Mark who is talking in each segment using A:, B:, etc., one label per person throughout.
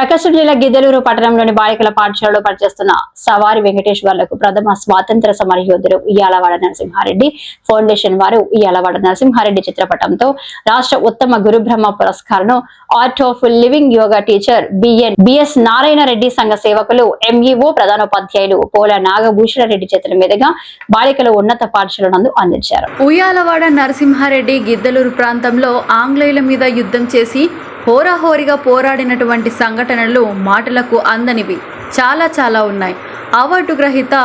A: ప్రకాశం జిల్లా గిద్దలూరు పట్టణంలోని బాలికల పాఠశాలలో పనిచేస్తున్న సవారి వెంకటేశ్వర్లకు ప్రథమ స్వాతంత్ర సమరయోధుడు ఉయ్యాలవాడ నరసింహారెడ్డి ఫౌండేషన్ వారు ఉయ్యాలవాడ నరసింహారెడ్డి చిత్రపటంతో రాష్ట్ర ఉత్తమ గురుబ్రహ్మ పురస్కారం art of living yoga teacher BN BS Narayana Reddy సంఘ సేవకులు ఎంఈఓ ప్రధానోపాధ్యాయులు పోల నాగభూషణ రెడ్డి చేతుల మీదుగా బాలికల ఉన్నత పాఠశాల నందు అందించారు.
B: ఉయ్యాలవాడ నరసింహారెడ్డి గిద్దలూరు ప్రాంతంలో ఆంగ్లేయుల మీద యుద్ధం చేసి హోరాహోరీగా పోరాడినటువంటి సంఘటనలు మాటలకు అందనివి చాలా చాలా ఉన్నాయి. అవార్డు గ్రహీత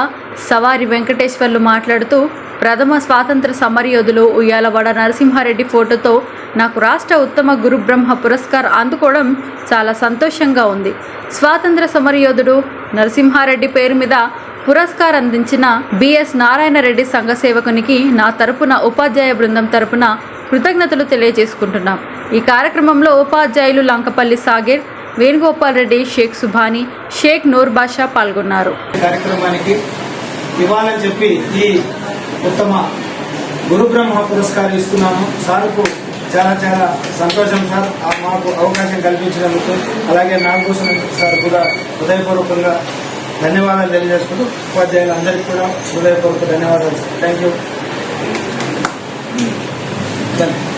B: సవారి వెంకటేశ్వర్లు మాట్లాడుతూ ప్రథమ స్వాతంత్ర సమరయోధులు ఉయ్యాలవాడ నరసింహారెడ్డి ఫోటోతో నాకు రాష్ట్ర ఉత్తమ గురుబ్రహ్మ పురస్కార్ అందుకోవడం చాలా సంతోషంగా ఉంది. స్వాతంత్ర సమరయోధుడు నరసింహారెడ్డి పేరు మీద పురస్కార్ అందించిన బిఎస్ నారాయణరెడ్డి సంఘ సేవకునికి నా తరపున ఉపాధ్యాయ బృందం తరపున కృతజ్ఞతలు తెలియజేసుకుంటున్నాం. ఈ కార్యక్రమంలో ఉపాధ్యాయులు లంకపల్లి సాగేర్ వేణుగోపాల్ రెడ్డి షేక్ సుభాని షేక్ నూర్ బాషా పాల్గొన్నారు.
C: కార్యక్రమానికి ఇవ్వాలని చెప్పి ఈ ఉత్తమ గురు బ్రహ్మ పురస్కారం ఇస్తున్నాను సార్కు చాలా చాలా సంతోషం సార్. మాకు అవకాశం కల్పించినందుకు అలాగే నాగభూషణ్ సార్ కూడా హృదయపూర్వకంగా ధన్యవాదాలు తెలియజేసుకుంటూ ఉపాధ్యాయులందరికీ కూడా హృదయపూర్వక ధన్యవాదాలు. Thank you Dale.